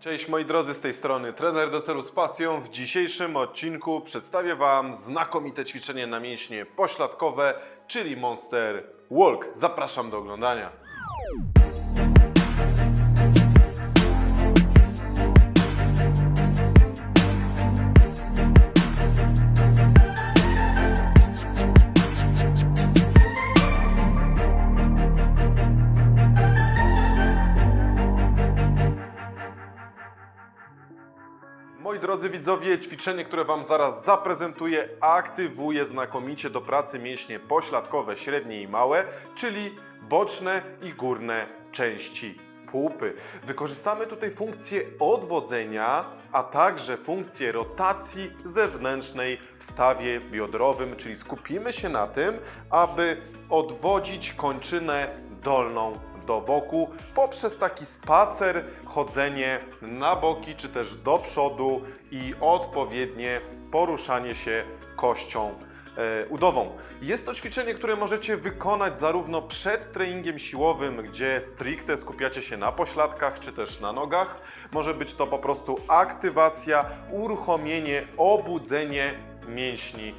Cześć moi drodzy, z tej strony trener do celu z pasją. W dzisiejszym odcinku przedstawię Wam znakomite ćwiczenie na mięśnie pośladkowe, czyli Monster Walk. Zapraszam do oglądania. Drodzy widzowie, ćwiczenie, które Wam zaraz zaprezentuję, aktywuje znakomicie do pracy mięśnie pośladkowe, średnie i małe, czyli boczne i górne części pupy. Wykorzystamy tutaj funkcję odwodzenia, a także funkcję rotacji zewnętrznej w stawie biodrowym, czyli skupimy się na tym, aby odwodzić kończynę dolną do boku poprzez taki spacer, chodzenie na boki czy też do przodu i odpowiednie poruszanie się kością e, udową. Jest to ćwiczenie, które możecie wykonać zarówno przed treningiem siłowym, gdzie stricte skupiacie się na pośladkach czy też na nogach. Może być to po prostu aktywacja, uruchomienie, obudzenie mięśni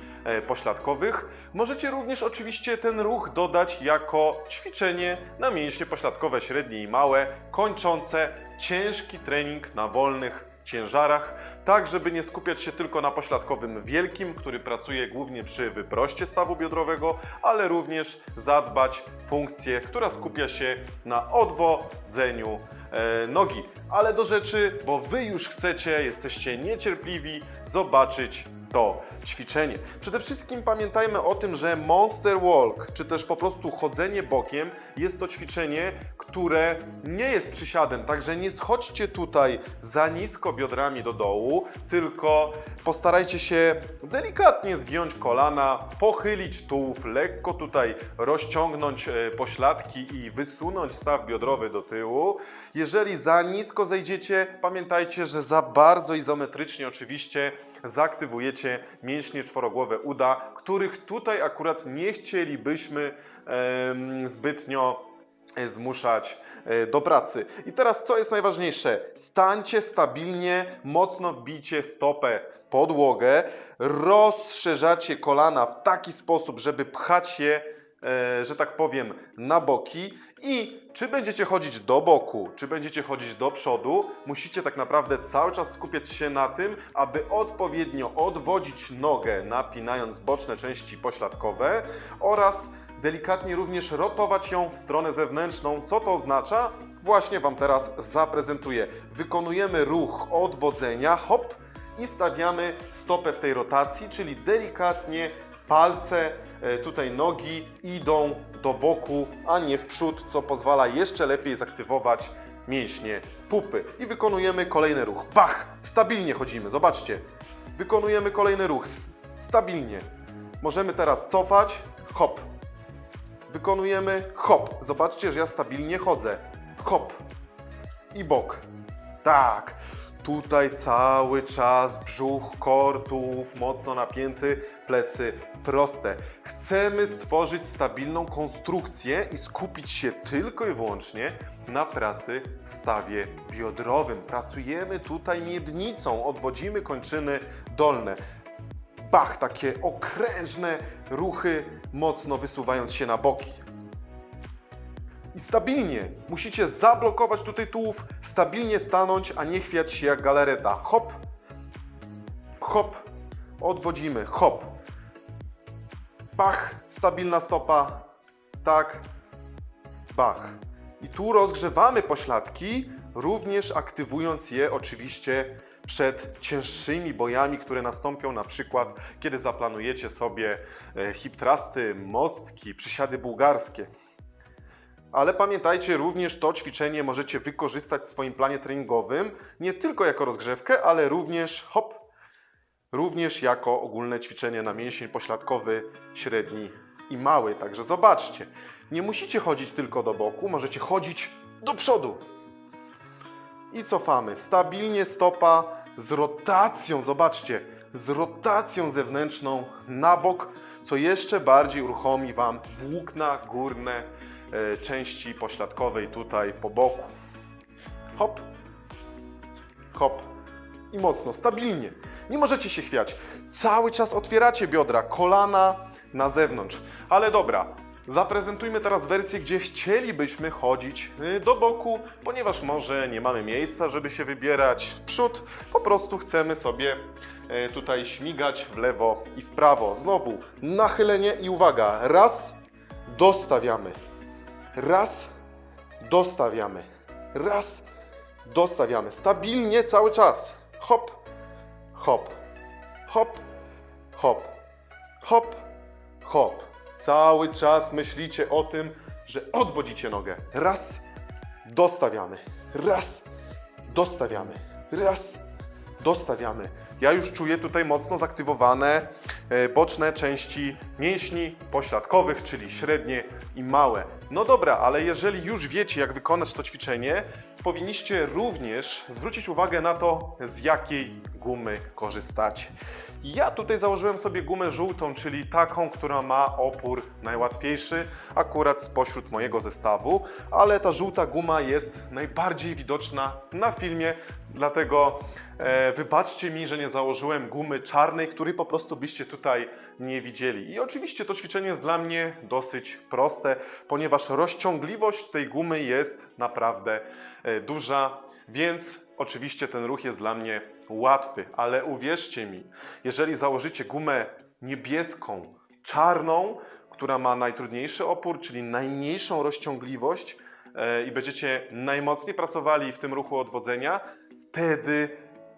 pośladkowych. Możecie również oczywiście ten ruch dodać jako ćwiczenie na mięśnie pośladkowe średnie i małe, kończące ciężki trening na wolnych ciężarach, tak żeby nie skupiać się tylko na pośladkowym wielkim, który pracuje głównie przy wyproście stawu biodrowego, ale również zadbać funkcję, która skupia się na odwodzeniu e, nogi. Ale do rzeczy, bo Wy już chcecie, jesteście niecierpliwi zobaczyć to ćwiczenie. Przede wszystkim pamiętajmy o tym, że Monster Walk, czy też po prostu chodzenie bokiem, jest to ćwiczenie, które nie jest przysiadem, także nie schodźcie tutaj za nisko biodrami do dołu, tylko postarajcie się delikatnie zgiąć kolana, pochylić tułów, lekko tutaj rozciągnąć e, pośladki i wysunąć staw biodrowy do tyłu. Jeżeli za nisko zejdziecie, pamiętajcie, że za bardzo izometrycznie oczywiście zaaktywujecie mięśnie czworogłowe uda, których tutaj akurat nie chcielibyśmy zbytnio e, zmuszać e, do pracy. I teraz co jest najważniejsze? Stańcie stabilnie, mocno wbijcie stopę w podłogę, rozszerzacie kolana w taki sposób, żeby pchać je że tak powiem, na boki i czy będziecie chodzić do boku, czy będziecie chodzić do przodu, musicie tak naprawdę cały czas skupiać się na tym, aby odpowiednio odwodzić nogę, napinając boczne części pośladkowe oraz delikatnie również rotować ją w stronę zewnętrzną. Co to oznacza? Właśnie Wam teraz zaprezentuję. Wykonujemy ruch odwodzenia, hop, i stawiamy stopę w tej rotacji, czyli delikatnie palce, e, tutaj nogi idą do boku, a nie w przód, co pozwala jeszcze lepiej zaktywować mięśnie pupy. I wykonujemy kolejny ruch. Bach! Stabilnie chodzimy, zobaczcie. Wykonujemy kolejny ruch. Stabilnie. Możemy teraz cofać. Hop. Wykonujemy hop. Zobaczcie, że ja stabilnie chodzę. Hop. I bok. Tak. Tutaj cały czas brzuch, kortów, mocno napięty, plecy proste. Chcemy stworzyć stabilną konstrukcję i skupić się tylko i wyłącznie na pracy w stawie biodrowym. Pracujemy tutaj miednicą, odwodzimy kończyny dolne. Bach, takie okrężne ruchy, mocno wysuwając się na boki i stabilnie. Musicie zablokować tutaj tułów, stabilnie stanąć, a nie chwiać się jak galareta. Hop, hop, odwodzimy, hop. Bach, stabilna stopa, tak, bach. I tu rozgrzewamy pośladki, również aktywując je oczywiście przed cięższymi bojami, które nastąpią na przykład, kiedy zaplanujecie sobie e, hip thrusty, mostki, przysiady bułgarskie. Ale pamiętajcie, również to ćwiczenie możecie wykorzystać w swoim planie treningowym, nie tylko jako rozgrzewkę, ale również hop, również jako ogólne ćwiczenie na mięsień pośladkowy średni i mały. Także zobaczcie, nie musicie chodzić tylko do boku, możecie chodzić do przodu. I cofamy. Stabilnie stopa z rotacją, zobaczcie, z rotacją zewnętrzną na bok, co jeszcze bardziej uruchomi Wam włókna górne części pośladkowej tutaj po boku. Hop. hop i mocno, stabilnie. Nie możecie się chwiać. Cały czas otwieracie biodra, kolana na zewnątrz. Ale dobra, zaprezentujmy teraz wersję, gdzie chcielibyśmy chodzić y, do boku, ponieważ może nie mamy miejsca, żeby się wybierać w przód. Po prostu chcemy sobie y, tutaj śmigać w lewo i w prawo. Znowu nachylenie i uwaga. Raz, dostawiamy. Raz, dostawiamy. Raz, dostawiamy. Stabilnie cały czas. Hop, hop, hop, hop, hop, hop. Cały czas myślicie o tym, że odwodzicie nogę. Raz, dostawiamy. Raz, dostawiamy. Raz, dostawiamy. Ja już czuję tutaj mocno zaktywowane boczne części mięśni pośladkowych, czyli średnie i małe. No dobra, ale jeżeli już wiecie, jak wykonać to ćwiczenie, powinniście również zwrócić uwagę na to, z jakiej gumy korzystacie. Ja tutaj założyłem sobie gumę żółtą, czyli taką, która ma opór najłatwiejszy, akurat spośród mojego zestawu, ale ta żółta guma jest najbardziej widoczna na filmie, dlatego e, wybaczcie mi, że nie założyłem gumy czarnej, której po prostu byście tutaj nie widzieli. I oczywiście to ćwiczenie jest dla mnie dosyć proste, ponieważ rozciągliwość tej gumy jest naprawdę e, duża, więc oczywiście ten ruch jest dla mnie łatwy, ale uwierzcie mi, jeżeli założycie gumę niebieską, czarną, która ma najtrudniejszy opór, czyli najmniejszą rozciągliwość e, i będziecie najmocniej pracowali w tym ruchu odwodzenia, wtedy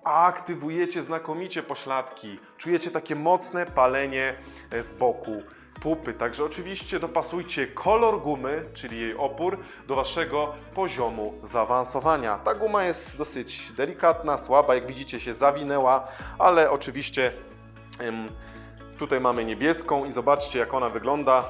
aktywujecie znakomicie pośladki, czujecie takie mocne palenie e, z boku pupy. Także oczywiście dopasujcie kolor gumy, czyli jej opór, do waszego poziomu zaawansowania. Ta guma jest dosyć delikatna, słaba, jak widzicie się zawinęła, ale oczywiście tutaj mamy niebieską i zobaczcie jak ona wygląda,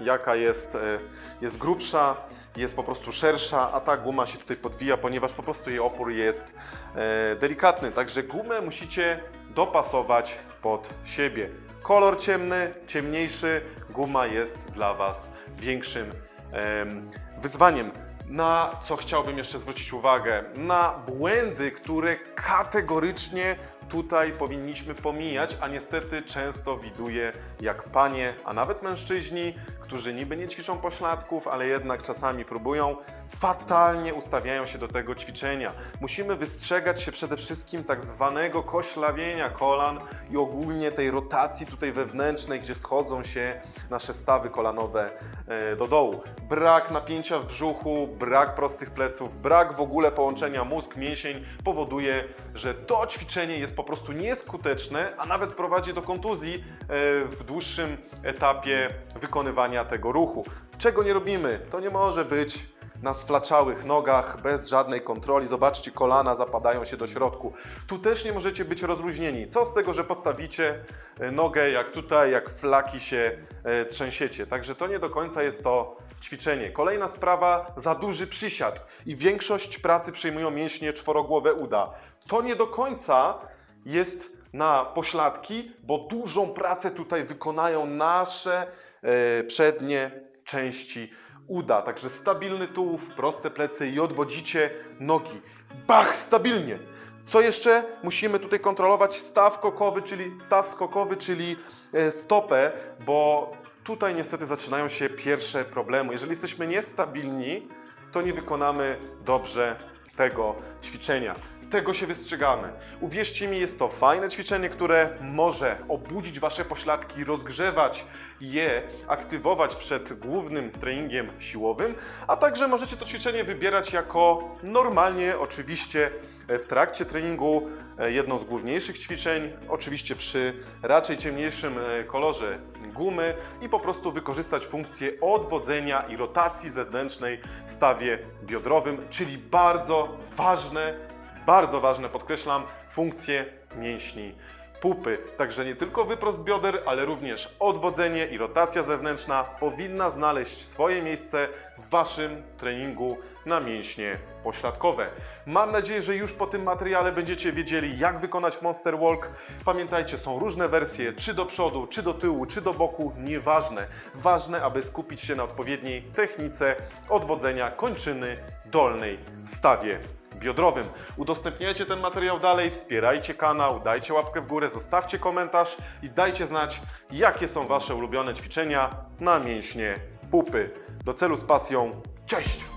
jaka jest, e, jest grubsza, jest po prostu szersza, a ta guma się tutaj podwija, ponieważ po prostu jej opór jest e, delikatny. Także gumę musicie dopasować pod siebie. Kolor ciemny, ciemniejszy, guma jest dla Was większym em, wyzwaniem. Na co chciałbym jeszcze zwrócić uwagę? Na błędy, które kategorycznie tutaj powinniśmy pomijać, a niestety często widuję, jak panie, a nawet mężczyźni, którzy niby nie ćwiczą pośladków, ale jednak czasami próbują, fatalnie ustawiają się do tego ćwiczenia. Musimy wystrzegać się przede wszystkim tak zwanego koślawienia kolan i ogólnie tej rotacji tutaj wewnętrznej, gdzie schodzą się nasze stawy kolanowe e, do dołu. Brak napięcia w brzuchu, brak prostych pleców, brak w ogóle połączenia mózg-mięsień powoduje, że to ćwiczenie jest po prostu nieskuteczne, a nawet prowadzi do kontuzji e, w dłuższym etapie wykonywania tego ruchu. Czego nie robimy? To nie może być na sflaczałych nogach, bez żadnej kontroli. Zobaczcie, kolana zapadają się do środku. Tu też nie możecie być rozluźnieni. Co z tego, że postawicie e, nogę jak tutaj, jak flaki się e, trzęsiecie. Także to nie do końca jest to ćwiczenie. Kolejna sprawa, za duży przysiad i większość pracy przyjmują mięśnie czworogłowe uda. To nie do końca jest na pośladki, bo dużą pracę tutaj wykonają nasze e, przednie części uda. Także stabilny tułów, proste plecy i odwodzicie nogi. Bach, stabilnie. Co jeszcze? Musimy tutaj kontrolować staw kokowy, czyli staw skokowy, czyli e, stopę, bo tutaj niestety zaczynają się pierwsze problemy. Jeżeli jesteśmy niestabilni, to nie wykonamy dobrze tego ćwiczenia. Tego się wystrzegamy. Uwierzcie mi, jest to fajne ćwiczenie, które może obudzić Wasze pośladki, rozgrzewać je, aktywować przed głównym treningiem siłowym, a także możecie to ćwiczenie wybierać jako normalnie, oczywiście e, w trakcie treningu, e, jedno z główniejszych ćwiczeń, oczywiście przy raczej ciemniejszym e, kolorze gumy i po prostu wykorzystać funkcję odwodzenia i rotacji zewnętrznej w stawie biodrowym, czyli bardzo ważne bardzo ważne, podkreślam, funkcje mięśni pupy. Także nie tylko wyprost bioder, ale również odwodzenie i rotacja zewnętrzna powinna znaleźć swoje miejsce w Waszym treningu na mięśnie pośladkowe. Mam nadzieję, że już po tym materiale będziecie wiedzieli, jak wykonać Monster Walk. Pamiętajcie, są różne wersje, czy do przodu, czy do tyłu, czy do boku, nieważne. Ważne, aby skupić się na odpowiedniej technice odwodzenia kończyny dolnej stawie biodrowym. Udostępniajcie ten materiał dalej, wspierajcie kanał, dajcie łapkę w górę, zostawcie komentarz i dajcie znać, jakie są Wasze ulubione ćwiczenia na mięśnie pupy. Do celu z pasją. Cześć!